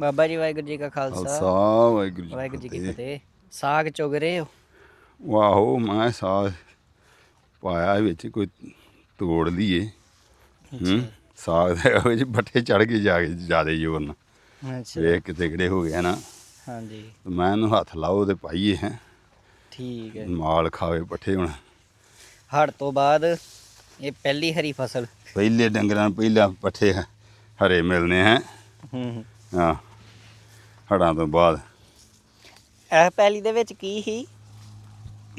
ਬਾਬਾ ਜੀ ਵਾਹਿਗੁਰੂ ਜੀ ਕਾ ਖਾਲਸਾ। ਖਾਲਸਾ ਵਾਹਿਗੁਰੂ ਜੀ ਵਾਹਿਗੁਰੂ ਜੀ ਕੀ ਫਤਿਹ। ਫਤਿਹ। ਸਾਗ ਚੁਗ ਰਹੇ ਹੋ? ਵਾਹੋ ਮੈਂ ਸਾਗ ਪਾਇਆ ਵਿੱਚ ਕੋਈ ਤੋੜ ਲਈਏ। ਹੂੰ ਸਾਗ ਦੇ ਵਿੱਚ ਬੱਠੇ ਚੜ ਕੇ ਜਾ ਕੇ ਜਿਆਦੇ ਜੋਰ ਨਾਲ ਅੱਛਾ। ਵੇਖ ਕਿਤੇ ਕਿਹੜੇ ਹੋ ਗਿਆ ਨਾ। ਹਾਂਜੀ। ਤੇ ਮੈਂ ਇਹਨੂੰ ਹੱਥ ਲਾਓ ਤੇ ਪਾਈਏ ਹੈ। ਠੀਕ ਹੈ। ਮਾਲ ਖਾਵੇ ਪੱਠੇ ਹੁਣ। ਹੜ ਤੋਂ ਬਾਅਦ ਇਹ ਪਹਿਲੀ ਹਰੀ ਫਸਲ। ਪਹਿਲੇ ਡੰਗਰਾਂ ਨੂੰ ਪਹਿਲਾਂ ਪੱਠੇ ਹਰੇ ਮਿਲਨੇ ਹੈ। ਹੂੰ ਹੂੰ। ਹਾਂ ਹੜਾਂ ਤੋਂ ਬਾਅਦ। ਇਹ ਪਹਿਲੀ ਦੇ ਵਿੱਚ ਕੀ ਸੀ?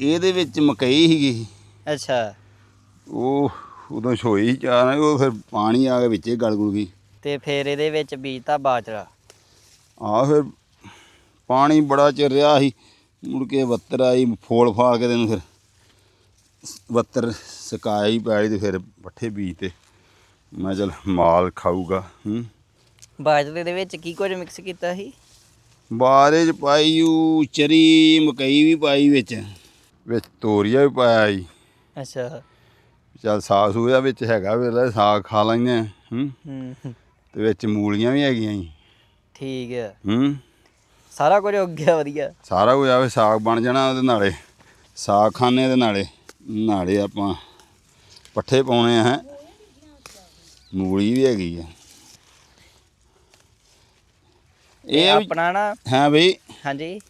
ਇਹਦੇ ਵਿੱਚ ਮਕਈ ਸੀਗੀ। ਅੱਛਾ। ਉਹ ਉਦੋਂ ਛੋਈ ਚਾਹ ਨਾ ਉਹ ਫਿਰ ਪਾਣੀ ਆ ਕੇ ਵਿੱਚੇ ਗਲ ਗੁਲ ਗਈ। ਤੇ ਫਿਰ ਇਹਦੇ ਵਿੱਚ ਬੀਜਤਾ ਬਾਜਰਾ। ਆ ਫਿਰ ਪਾਣੀ ਬੜਾ ਚਿਰ ਰਿਹਾ ਸੀ ਮੁੜ ਕੇ ਬੱਤਰ ਆਈ ਫੋਲ ਫਾਲ ਕੇ ਤੈਨੂੰ ਫਿਰ ਬੱਤਰ ਸਕਾਈ ਪੈਲੀ ਤੇ ਫਿਰ ਪੱਠੇ ਬੀਜ ਤੇ ਮੈਂ ਚਲ ਮਾਲ ਖਾਊਗਾ ਹੂੰ। ਬਾਜਰੇ ਦੇ ਵਿੱਚ ਕੀ ਕੁਝ ਮਿਕਸ ਕੀਤਾ ਸੀ? ਬਾਰੇ ਚ ਪਾਈ ਊ ਚਰੀ ਮਕਈ ਵੀ ਪਾਈ ਵਿੱਚ। ਵਿੱਚ ਤੋਰੀਆ ਵੀ ਪਾਇਆ ਜੀ ਅੱਛਾ। ਚਲ ਸਾਗ ਸੂਗਾ ਵਿੱਚ ਹੈਗਾ ਵੇਲੇ ਸਾਗ ਖਾ ਲੈਂਦੇ ਹਾਂ, ਹੂੰ। ਤੇ ਵਿੱਚ ਮੂਲੀਆਂ ਵੀ ਹੈਗੀਆਂ ਜੀ। ਠੀਕ ਹੈ ਹੂੰ। ਸਾਰਾ ਕੁਝ ਉੱਗ ਗਿਆ ਵਧੀਆ। ਸਾਰਾ ਕੁਝ ਆਵੇ ਸਾਗ ਬਣ ਜਾਣਾ ਉਹਦੇ ਨਾਲੇ। ਸਾਗ ਖਾਣੇ ਦੇ ਨਾਲੇ। ਨਾਲੇ ਆਪਾਂ ਪੱਠੇ ਪਾਉਣੇ ਆ ਮੂਲੀ ਵੀ ਹੈਗੀ ਆ। ਇਹ ਵੀ- ਆਪਣਾ ਨਾ ਹਾਂ ਬਈ। ਹਾਂਜੀ।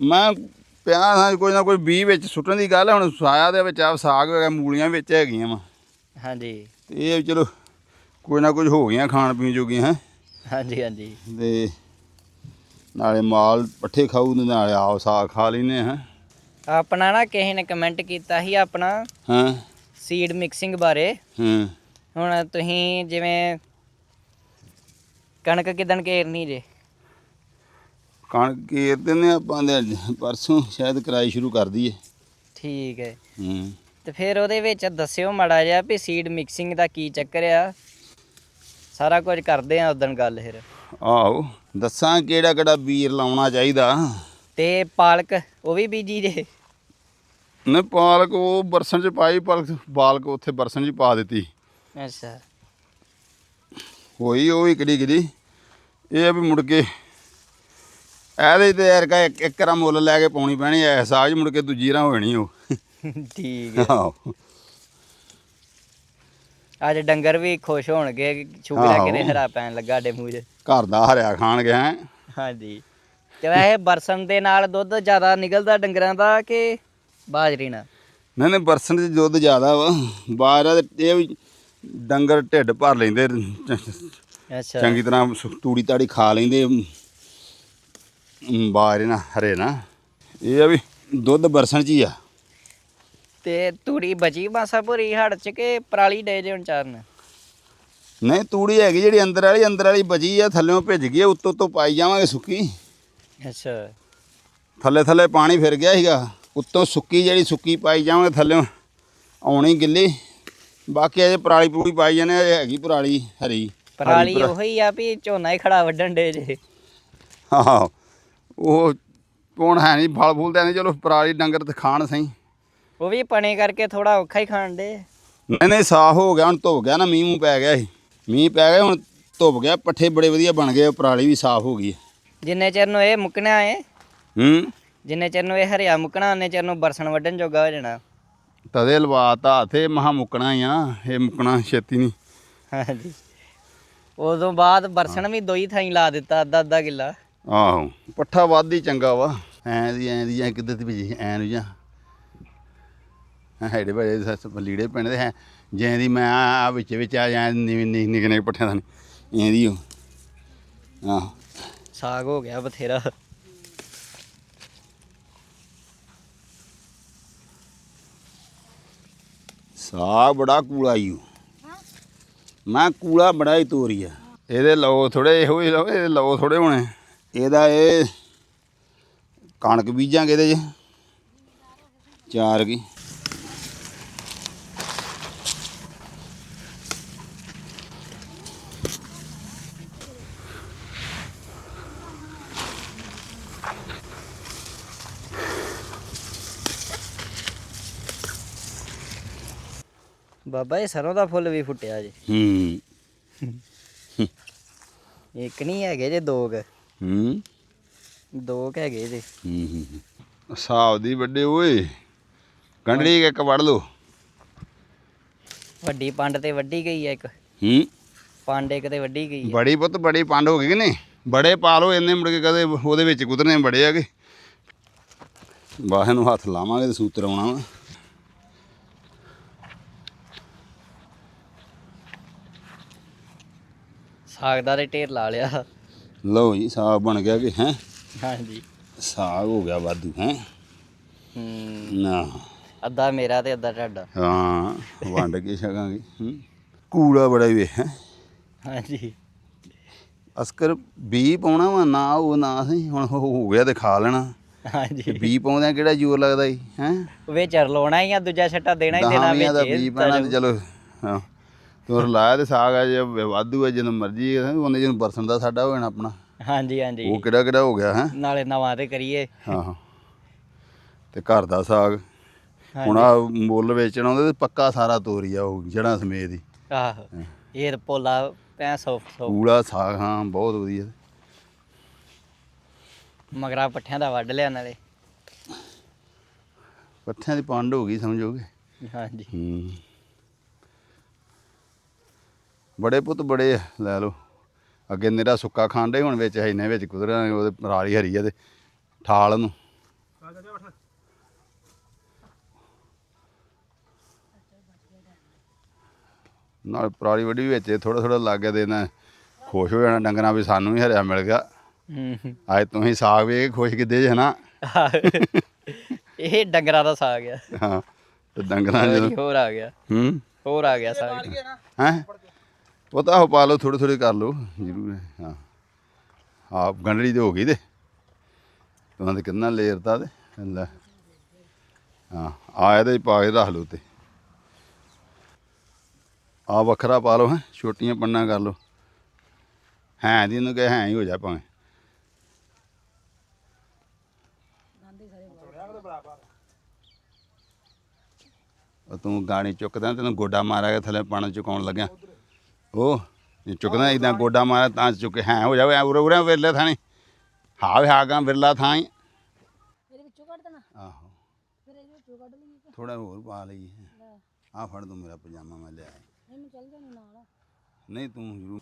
ਮੈਂ ਪਿਆ ਹਾਂ ਕੋਈ ਨਾ ਕੋਈ ਬੀ ਵਿੱਚ ਸੁੱਟਣ ਦੀ ਗੱਲ ਹੈ, ਹੁਣ ਸਾਇਆ ਦੇ ਵਿੱਚ ਆ ਸਾਗ ਹੈਗਾ ਮੂਲੀਆਂ ਵਿੱਚ ਹੈਗੀਆਂ ਵਾ। ਹਾਂਜੀ। ਤੇ ਇਹ ਵੀ ਚਲੋ ਕੋਈ ਨਾ ਕੁਝ ਹੋ ਗਈਆਂ ਖਾਣ ਪੀਣ ਜੋਗੀਆਂ ਹੈ। ਹਾਂਜੀ ਹਾਂਜੀ। ਤੇ ਨਾਲੇ ਮਾਲ ਪੱਠੇ ਖਾਊ ਤੇ ਨਾਲੇ ਆਪ ਸਾਗ ਖਾ ਲੈਨੇ ਹਾਂ। ਆਪਣਾ ਨਾ ਕਿਸੇ ਨੇ ਕਮੈਂਟ ਕੀਤਾ ਸੀ ਆਪਣਾ ਹਾਂ। ਸੀਡ ਮਿਕਸਿੰਗ ਬਾਰੇ। ਹਾਂ। ਹੁਣ ਤੁਸੀਂ ਜਿਵੇਂ ਕਣਕ ਕਿਦਣ ਘੇਰਨੀ ਜੇ? ਕਣਕ ਕੇਰ ਦਿੰਦੇ ਆਪਾਂ ਦੇ ਪਰਸੋਂ ਸ਼ਾਇਦ ਕਰਾਈ ਸ਼ੁਰੂ ਕਰ ਦਈਏ। ਠੀਕ ਹੈ। ਹੂੰ। ਤੇ ਫਿਰ ਉਹਦੇ ਵਿੱਚ ਦੱਸਿਓ ਮਾੜਾ ਜਿਹਾ ਵੀ ਸੀਡ ਮਿਕਸਿੰਗ ਦਾ ਕੀ ਚੱਕਰ ਆ। ਸਾਰਾ ਕੁਝ ਕਰਦੇ ਆ ਉਦੋਂ ਗੱਲ ਫਿਰ। ਆਹੋ ਦੱਸਾਂ ਕਿਹੜਾ ਕਿਹੜਾ ਬੀਰ ਲਾਉਣਾ ਚਾਹੀਦਾ। ਤੇ ਪਾਲਕ ਉਹ ਵੀ ਬੀਜੀ ਜੇ। ਨੇ ਪਾਲਕ ਉਹ ਬਰਸਨ ਚ ਪਾਈ ਪਾਲਕ ਬਾਲਕ ਉੱਥੇ ਬਰਸਨ ਚ ਪਾ ਦਿੱਤੀ। ਅੱਛਾ। ਹੋਈ ਉਹ ਕਿਹੜੀ ਕਿਹੜੀ। ਇਹ ਆ ਵੀ ਮੁੜ ਕੇ ਇਹਦੇ ਤੇ ਯਾਰ ਕਾ ਇੱਕ ਇੱਕ ਰਾ ਮੁੱਲ ਲੈ ਕੇ ਪਾਉਣੀ ਪੈਣੀ ਐ ਸਾਜ ਮੁੜ ਕੇ ਦੂਜੀ ਰਾਂ ਹੋਣੀ ਉਹ ਠੀਕ ਹੈ ਆਹੋ। ਅੱਜ ਡੰਗਰ ਵੀ ਖੁਸ਼ ਹੋਣਗੇ ਛੁਗੜਾ ਆਹੋ। ਕਿਤੇ ਹਰਾ ਪੈਣ ਲੱਗਾ ਡੇ ਮੂੰਹ 'ਚ। ਘਰ ਦਾ ਹਰਿਆ ਖਾਣਗੇ ਹੈ। ਹਾਂਜੀ। ਤੇ ਵੈਸੇ ਬਰਸਨ ਦੇ ਨਾਲ ਦੁੱਧ ਜ਼ਿਆਦਾ ਨਿਕਲਦਾ ਡੰਗਰਾਂ ਦਾ ਕਿ ਬਾਜਰੀ ਨਾਲ? ਨਹੀਂ ਨਹੀਂ ਬਰਸਨ ਚ ਦੁੱਧ ਜ਼ਿਆਦਾ ਵਾ। ਬਾਹਰ ਦੇ ਇਹ ਵੀ ਡੰਗਰ ਢਿੱਡ ਭਰ ਲੈਂਦੇ ਅੱਛਾ। ਚੰਗੀ ਤਰ੍ਹਾਂ ਤੂੜੀ ਤਾੜੀ ਖਾ ਲੈਂਦੇ। ਬਾਹਰ ਨਾ ਹਰੇ ਨਾ। ਇਹ ਆ ਵੀ ਦੁੱਧ ਬਰਸਨ ਚ ਹੀ ਆ। ਤੇ ਤੂੜੀ ਬਚੀ ਮਾਸਾ ਭੁਰੀ ਹੜ ਚ ਕਿ ਪਰਾਲੀ ਡੇ ਜੇ ਹੁਣ ਚਾਰਨ? ਨਹੀਂ ਤੂੜੀ ਹੈਗੀ ਜਿਹੜੀ ਅੰਦਰ ਵਾਲੀ ਅੰਦਰ ਵਾਲੀ ਬਚੀ ਆ ਥੱਲੇੋਂ ਭਿੱਜ ਗਈ ਉੱਤੋਂ ਤੋਂ ਪਾਈ ਜਾਵਾਂਗੇ ਸੁੱਕੀ। ਅੱਛਾ। ਥੱਲੇ ਥੱਲੇ ਪਾਣੀ ਫਿਰ ਗਿਆ ਸੀਗਾ ਉੱਤੋਂ ਸੁੱਕੀ ਜਿਹੜੀ ਸੁੱਕੀ ਪਾਈ ਜਾਵਾਂਗੇ ਥੱਲੇੋਂ ਆਉਣੀ ਗਿੱਲੀ। ਬਾਕੀ ਅਜੇ ਪਰਾਲੀ ਪੂਰੀ ਪਾਈ ਜਾਂਦੇ ਆ, ਇਹ ਹੈਗੀ ਪਰਾਲੀ ਹਰੀ। ਪਰਾਲੀ ਪਰਾ- ਉਹੀ ਆ ਵੀ ਝੋਨਾ ਹੀ ਖੜਾ ਵੱਢਣ ਡੇ ਜੇ। ਹਾਂ ਉਹ ਹੁਣ ਹੈ ਨਹੀਂ ਫਲ ਫੁੱਲ ਤਾਂ ਨਹੀਂ ਚਲੋ ਪਰਾਲੀ ਡੰਗਰ ਤੇ ਖਾਣ ਸਹੀ। ਉਹ ਵੀ ਪਣੇ ਕਰਕੇ ਥੋੜਾ ਔਖਾ ਹੀ ਖਾਣ ਡੇ ਨਹੀਂ ਨਹੀਂ ਸਾਫ਼ ਹੋ ਗਿਆ ਹੁਣ ਧੁੱਪ ਗਿਆ ਨਾ ਮੀਂਹ ਮੂੰਹ ਪੈ ਗਿਆ ਸੀ। ਮੀਂਹ ਪੈ ਗਿਆ ਹੁਣ ਧੁੱਪ ਗਿਆ ਪੱਠੇ ਬੜੇ ਵਧੀਆ ਬਣ ਗਏ ਪਰਾਲੀ ਵੀ ਸਾਫ਼ ਹੋ ਗਈ ਜਿੰਨੇ ਚਿਰ ਨੂੰ ਇਹ ਮੁੱਕਣਾ ਏ ਹੂੰ? ਜਿੰਨੇ ਚਿਰ ਨੂੰ ਇਹ ਹਰਿਆ ਮੁੱਕਣਾ ਉਹਨੇ ਚਿਰ ਨੂੰ ਬਰਸਣ ਵੱਢਣ ਜੋਗਾ ਹੋ ਜਾਣਾ। ਤਦੇ ਲਵਾਤਾ ਤੇ ਮਹਾ ਮੁੱਕਣਾ ਹੀ ਆ ਇਹ ਮੁੱਕਣਾ ਛੇਤੀ ਨਹੀਂ। ਹਾਂਜੀ। ਉਦੋਂ ਬਾਅਦ ਬਰਸਣ ਵੀ ਦੋਈ ਥਾਈ ਲਾ ਦਿੱਤਾ ਅੱਧਾ ਅੱਧਾ ਕਿੱਲਾ। ਆਹੋ। ਪੱਠਾ ਵੱਧ ਹੀ ਚੰਗਾ ਵਾ। ਐਂ ਦੀ ਐਂ ਦੀ ਜਾਂ ਕਿੱਧਰ ਦੀ ਭੇਜੀ? ਐਂ ਨੂੰ ਜਾਂ। ਹੈਡੇ ਬੜੇ ਸੱਸ ਲੀੜੇ ਪੈਣੇ ਤੇ ਹੈ। ਜੈਂ ਦੀ ਮੈਂ ਆ ਵਿੱਚ ਵਿੱਚ ਆ ਜਾਂ ਨਿੱਕੇ ਨਿੱਕੇ ਪੱਠਿਆਂ ਦਾ ਨਹੀਂ ਐਂ ਦੀ ਉਹ ਆਹੋ। ਸਾਗ ਹੋ ਗਿਆ ਬਥੇਰਾ। ਸਾਗ ਬੜਾ ਕੂਲਾ ਈ ਓ। ਮੈਂ ਕੂਲਾ ਬੜਾ ਹੀ ਤੋਰੀ ਆ ਇਹਦੇ ਲਓ ਥੋੜੇ ਇਹੋ ਹੀ ਲਓ ਇਹਦੇ ਲਓ ਥੋੜੇ ਹੋਣੇ। ਇਹਦਾ ਇਹ ਕਣਕ ਬੀਜਾਂਗੇ ਇਹਦੇ 'ਚ। ਚਾਰ ਕੀ। ਬਾਬਾ ਇਹ ਸਰੋਂ ਦਾ ਫੁੱਲ ਵੀ ਫੁੱਟਿਆ ਜੀ। ਹੂੰ। ਇੱਕ ਨਹੀਂ ਹੈਗੇ ਜੇ ਦੋ ਕੁ। ਹੂੰ। ਦੋ ਕੁ ਹੈਗੇ ਜੇ। ਹੂੰ। ਹੂੰ, ਹਿਸਾਬ ਦੀ ਵੱਡੇ ਓਏ। ਗੰਢੜੀ ਇੱਕ ਵੜ ਲੋ ਵੱਡੀ ਪੰਡ ਤੇ ਵੱਡੀ ਗਈ ਆ ਇੱਕ। ਹੂੰ। ਪੰਡ ਇੱਕ ਤੇ ਵੱਡੀ ਗਈ ਆ। ਬੜੀ ਪੁੱਤ ਬੜੀ ਪੰਡ ਹੋ ਗਈ ਕਿ ਨਹੀਂ? ਬੜੇ ਪਾ ਲੋ ਇੰਨੇ ਮੁੜ ਕੇ ਕਦੇ ਉਹਦੇ ਵਿੱਚ ਕੁਦਰਨੇ ਬੜੇ ਹੈਗੇ। ਬਾਹਰ ਨੂੰ ਹੱਥ ਲਾਵਾਂਗੇ ਤੇ ਸੂਤਰ ਆਉਣਾ ਵਾ। ਸਾਗ ਦਾ ਤੇ ਢੇਰ ਲਾ ਲਿਆ। ਲਓ ਜੀ ਸਾਗ ਬਣ ਗਿਆ ਕਿ ਹੈ? ਹਾਂਜੀ। ਸਾਗ ਹੋ ਗਿਆ ਵਾਧੂ ਹੈ? ਹੂੰ। ਨਾ। ਅੱਧਾ ਮੇਰਾ ਤੇ ਅੱਧਾ ਤੁਹਾਡਾ। ਹਾਂ ਵੰਡ ਕੇ ਛਕਾਂਗੇ ਹੂੰ? ਕੂੜਾ ਬੜਾ ਹੀ ਵੇ ਹੈ? ਹਾਂਜੀ। ਅਸਕਰ ਬੀ ਪਾਉਣਾ ਵਾ? ਨਾ ਉਹ ਨਾ ਸਹੀ ਹੁਣ ਹੋ- ਹੋ ਗਿਆ ਤੇ ਖਾ ਲੈਣਾ। ਹਾਂਜੀ। ਬੀ ਪਾਉਂਦਿਆਂ ਕਿਹੜਾ ਜ਼ੋਰ ਲੱਗਦਾ ਜੀ ਹੈ? ਵਿੱਚ ਰਲਾਉਣਾ ਹੀ ਆ ਦੂਜਾ ਛੱਟਾ ਦੇਣਾ ਹੀ ਦੇਣਾ ਵਿੱਚ ਪਾਣਾ ਤੇ ਚਲੋ ਹਾਂ। ਤੋਰ ਲਾਇਆ ਤੇ ਸਾਗ ਆ ਜੇ ਵਾਧੂ ਹੈ ਜਦੋਂ ਮਰਜ਼ੀ ਉਹਨੇ ਜਿਹਨੂੰ ਬਰਸਨ ਦਾ ਸਾਡਾ ਹੋ ਜਾਣਾ ਆਪਣਾ। ਹਾਂਜੀ ਹਾਂਜੀ। ਉਹ ਕਿਹੜਾ ਕਿਹੜਾ ਹੋ ਗਿਆ ਹੈ? ਨਾਲੇ ਨਵਾਂ ਤੇ ਕਰੀਏ। ਹਾਂ ਹਾਂ। ਤੇ ਘਰ ਦਾ ਸਾਗ। ਹੁਣ ਆ ਮੁੱਲ ਵੇਚਣਾ ਉਹਦੇ ਤੇ ਪੱਕਾ ਸਾਰਾ ਤੋਰੀਆ ਉਹ ਜੜਾਂ ਸਮੇਤ ਹੀ। ਆਹੋ। ਇਹ ਤਾਂ ਪੋਲਾ ਪੈ ਸੌਫਟ ਸੌਫਟ ਕੂੜਾ ਸਾਗ ਹਾਂ ਬਹੁਤ ਵਧੀਆ। ਮਗਰਾ ਪੱਠਿਆਂ ਦਾ ਵੱਢ ਲਿਆ ਨਾਲੇ। ਪੱਠਿਆਂ ਦੀ ਪੰਡ ਹੋ ਗਈ ਸਮਝੋਗੇ ਹਾਂਜੀ। ਹੂੰ। ਬੜੇ ਪੁੱਤ ਬੜੇ ਆ, ਲੈ ਲਓ। ਅੱਗੇ ਨਿਰਾ ਸੁੱਕਾ ਖਾਂਡੇ ਹੁਣ ਵਿੱਚ ਹੈ ਨੇ ਵਿੱਚ ਕੁਦਰਾਂ ਉਹਦੇ ਰਾਲੀ ਹਰੀ ਆ ਤੇ ਠਾਲ ਨੂੰ ਨਾਲ ਪਰਾਲੀ ਵੱਡੀ ਵੀ ਵਿੱਚ ਥੋੜਾ ਥੋੜਾ ਲੱਗ ਗਿਆ ਤੇ ਖੁਸ਼ ਹੋ ਜਾਣਾ ਡੰਗਰਾਂ ਵੀ ਸਾਨੂੰ ਵੀ ਹਰਿਆ ਮਿਲ ਗਿਆ। ਹੂੰ। ਹੂੰ। ਅੱਜ ਤੁਸੀਂ ਸਾਗ ਵੇਖ ਕੇ ਖੁਸ਼ ਕਿੱਦੇ ਜੇ ਨਾ ਇਹ ਡੰਗਰਾਂ ਦਾ ਸਾਗ ਆ। ਹਾਂ ਤੇ ਡੰਗਰਾਂ ਜਦੋਂ ਹੋਰ ਆ ਗਿਆ। ਹੂੰ? ਹੋਰ ਆ ਗਿਆ ਸਾਗ। ਹੈ? ਪਤਾ ਤਾਂ ਉਹ ਪਾ ਲਓ ਥੋੜੇ ਥੋੜੇ ਕਰ ਲਓ। ਜ਼ਰੂਰ ਹਾਂ ਆਪ ਗੰਢੜੀ ਤੇ ਹੋ ਗਈ ਤੇ। ਤੁਹਾਂ ਤੇ ਕਿੰਨਾ ਲੇਰਤਾ ਤੇ ਲੈ ਹਾਂ, ਆਇਆ ਇਹਦੇ ਪਾ ਕੇ ਰੱਖ ਲਓ ਤੇ ਆ ਵੱਖਰਾ ਪਾ ਲਓ, ਹੈ, ਛੋਟੀਆਂ ਪੰਨਾ ਕਰ ਲਓ। ਹੈ ਦੀ ਨੂੰ ਕਹੇ, ਹੈ ਹੀ ਹੋ ਜਾ ਭਾਵੇਂ। ਤੂੰ ਗਾਣੀ ਚੁੱਕਦਾ, ਤੈਨੂੰ ਗੋਡਾ ਮਾਰਿਆ ਕੇ ਥੱਲੇ ਪਾਣੀ ਚੁਕਾਉਣ ਲੱਗਿਆ। ਉਹ ਜੇ ਚੁੱਕਦਾ ਇਦਾਂ ਗੋਡਾ ਮਾਰਿਆ ਤਾਂ ਚੁੱਕੇ ਹੈ ਹੋ ਜਾਵੇ ਉਰੇ ਉਰੇ ਵਿਰਲੇ ਥਾਣੀ। ਹਾਂ ਵੇ ਹਾਗਾ ਵਿਰਲਾ ਥਾਂ ਹੀ ਇਹਦੇ ਵਿੱਚੋਂ ਕੱਢ ਦੇਣਾ। ਆਹੋ। ਫਿਰ ਇਹਦੇ ਵਿੱਚੋਂ ਕੱਢ ਲਈ ਥੋੜਾ ਹੋਰ ਪਾ ਲਈ। ਆ ਫੜ ਦੂੰ ਮੇਰਾ ਪਜਾਮਾ ਮੈਂ ਲਿਆ ਨਹੀਂ ਮੈਂ ਚੱਲ ਜਾਣੀ ਨਾਲ। ਨਹੀਂ ਤੂੰ ਜ਼ਰੂਰ